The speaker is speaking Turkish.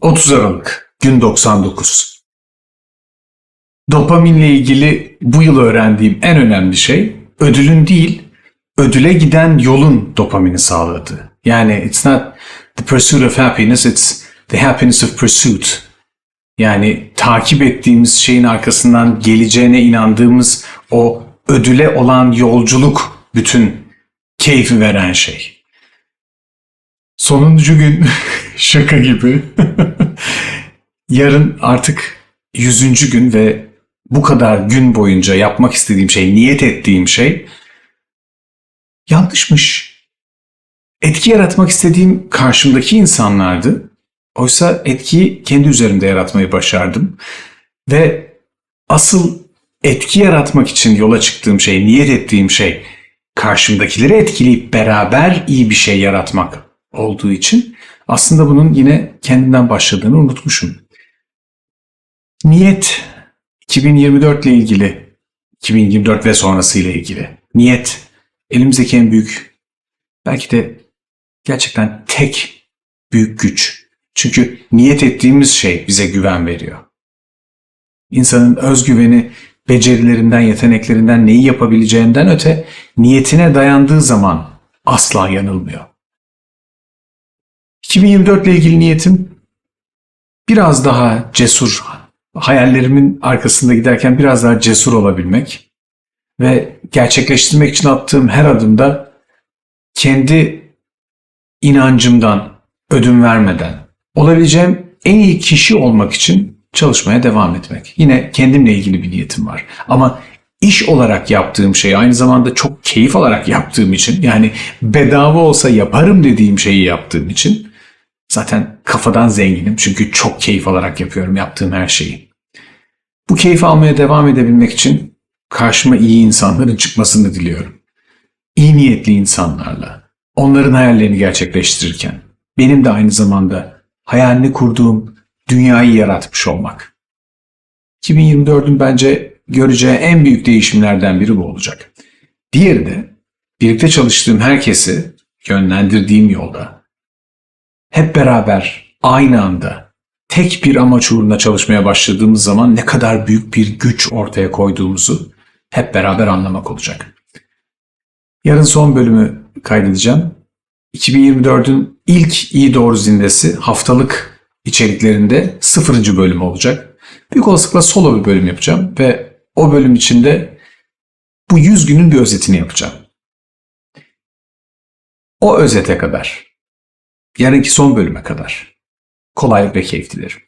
...30 Aralık, gün 99. Dopaminle ilgili bu yıl öğrendiğim en önemli şey... ...ödülün değil, ödüle giden yolun dopamini sağladığı. Yani it's not the pursuit of happiness, it's the happiness of pursuit. Yani takip ettiğimiz şeyin arkasından geleceğine inandığımız o ödüle olan yolculuk bütün keyfi veren şey. Sonuncu gün şaka gibi. Yarın artık yüzüncü gün ve bu kadar gün boyunca yapmak istediğim şey, niyet ettiğim şey yanlışmış. Etki yaratmak istediğim karşımdaki insanlardı. Oysa etkiyi kendi üzerimde yaratmayı başardım. Ve asıl etki yaratmak için yola çıktığım şey, niyet ettiğim şey karşımdakileri etkileyip beraber iyi bir şey yaratmak olduğu için aslında bunun yine kendimden başladığını unutmuşum. Niyet 2024 ile ilgili, 2024 ve sonrası ile ilgili. Niyet elimizdeki en büyük, belki de gerçekten tek büyük güç. Çünkü niyet ettiğimiz şey bize güven veriyor. İnsanın özgüveni becerilerinden, yeteneklerinden, neyi yapabileceğinden öte niyetine dayandığı zaman asla yanılmıyor. 2024 ile ilgili niyetim biraz daha cesur, hayallerimin arkasında giderken biraz daha cesur olabilmek ve gerçekleştirmek için attığım her adımda kendi inancımdan ödün vermeden olabileceğim en iyi kişi olmak için çalışmaya devam etmek. Yine kendimle ilgili bir niyetim var. Ama iş olarak yaptığım şey aynı zamanda çok keyif alarak yaptığım için yani bedava olsa yaparım dediğim şeyi yaptığım için zaten kafadan zenginim çünkü çok keyif alarak yapıyorum yaptığım her şeyi. Bu keyif almaya devam edebilmek için karşıma iyi insanların çıkmasını diliyorum. İyi niyetli insanlarla, onların hayallerini gerçekleştirirken benim de aynı zamanda hayalini kurduğum dünyayı yaratmış olmak. 2024'ün bence göreceği en büyük değişimlerden biri bu olacak. Diğeri de birlikte çalıştığım herkesi yönlendirdiğim yolda hep beraber aynı anda tek bir amaç uğruna çalışmaya başladığımız zaman ne kadar büyük bir güç ortaya koyduğumuzu hep beraber anlamak olacak. Yarın son bölümü kaydedeceğim. 2024'ün ilk iyi doğru zindesi haftalık içeriklerinde sıfırıncı bölüm olacak. Büyük olasılıkla solo bir bölüm yapacağım ve o bölüm içinde bu 100 günün bir özetini yapacağım. O özete kadar, yarınki son bölüme kadar kolaylık ve keyif dilerim.